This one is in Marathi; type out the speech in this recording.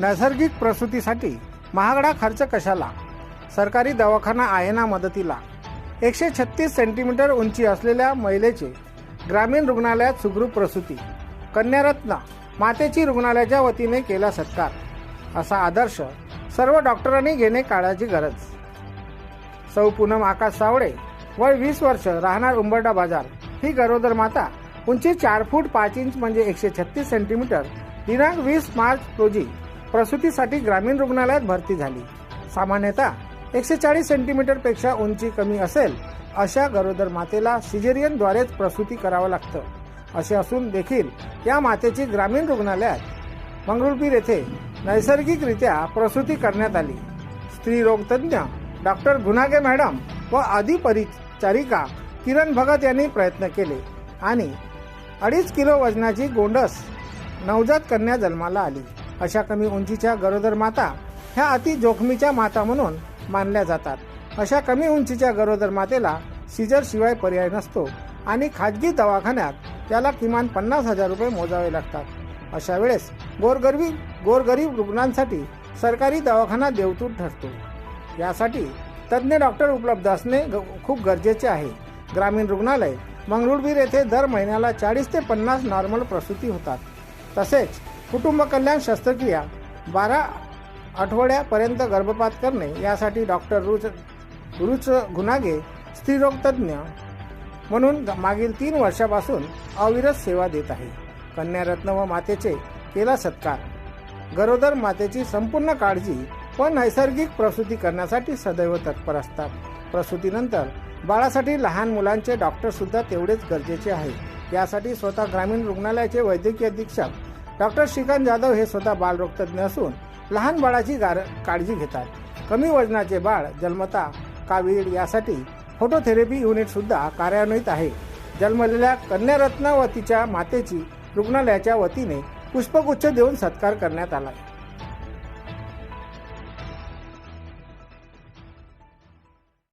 नैसर्गिक प्रसूतीसाठी महागडा खर्च कशाला? सरकारी दवाखाना आहे ना मदतीला? एकशे छत्तीस सेंटीमीटर उंची असलेल्या महिलेचे ग्रामीण रुग्णालयात सुखरूप प्रसूती. कन्यारत्न मातेची रुग्णालयाच्या वतीने केला सत्कार. असा आदर्श सर्व डॉक्टरांनी घेणे काळाची गरज. सौ पूनम आकाश सावळे वय वीस वर्ष राहणार उंबरडा बाजार. ही गरोदर माता उंची चार फूट पाच इंच म्हणजे एकशे छत्तीस सेंटीमीटर. दिनांक वीस मार्च रोजी प्रसूतीसाठी ग्रामीण रुग्णालयात भरती झाली. सामान्यतः एकशे चाळीस सेंटीमीटरपेक्षा उंची कमी असेल अशा गरोदर मातेला सिजेरियनद्वारेच प्रसूती करावं लागतं. असे असून देखील या मातेची ग्रामीण रुग्णालयात मंगरुळपीर येथे नैसर्गिकरित्या प्रसूती करण्यात आली. स्त्रीरोगतज्ञ डॉक्टर गुनागे मॅडम व आदी परिचारिका किरण भगत यांनी प्रयत्न केले आणि अडीच किलो वजनाची गोंडस नवजात कन्या जन्माला आली. अशा कमी उंचीच्या गरोदर माता ह्या अति जोखमीच्या माता म्हणून मानल्या जातात. अशा कमी उंचीच्या गरोदर मातेला सिजर शिवाय पर्याय नसतो आणि खाजगी दवाखान्यात त्याला किमान पन्नास हजार रुपये मोजावे लागतात. अशा वेळेस गोरगरबी गोरगरीब रुग्णांसाठी सरकारी दवाखाना देवतूर ठरतो. यासाठी तज्ज्ञ डॉक्टर उपलब्ध असणे ग- खूप गरजेचे आहे. ग्रामीण रुग्णालय मंगरुळबीर येथे दर महिन्याला चाळीस ते पन्नास नॉर्मल प्रसूती होतात. तसेच कुटुंब कल्याण शस्त्रक्रिया बारा आठवड्यापर्यंत गर्भपात करणे यासाठी डॉक्टर रुच रुच गुनागे स्त्रीरोगतज्ञ म्हणून मागील तीन वर्षापासून अविरत सेवा देत आहे. कन्यारत्न व मातेचे केला सत्कार. गरोदर मातेची संपूर्ण काळजी व नैसर्गिक प्रसूती करण्यासाठी सदैव तत्पर असतात. प्रसूतीनंतर बाळासाठी लहान मुलांचे डॉक्टरसुद्धा तेवढेच गरजेचे आहे. यासाठी स्वतः ग्रामीण रुग्णालयाचे वैद्यकीय अधीक्षक डॉक्टर श्रीकांत जाधव हे स्वतः बालरोग तज्ज्ञ असून लहान बाळाची गार काळजी घेतात. कमी वजनाचे बाळ जन्मता कावीड यासाठी फोटोथेरपी युनिट सुद्धा कार्यान्वित आहे. जन्मलेल्या कन्यारत्न व तिच्या मातेची रुग्णालयाच्या वतीने पुष्पगुच्छ देऊन सत्कार करण्यात आला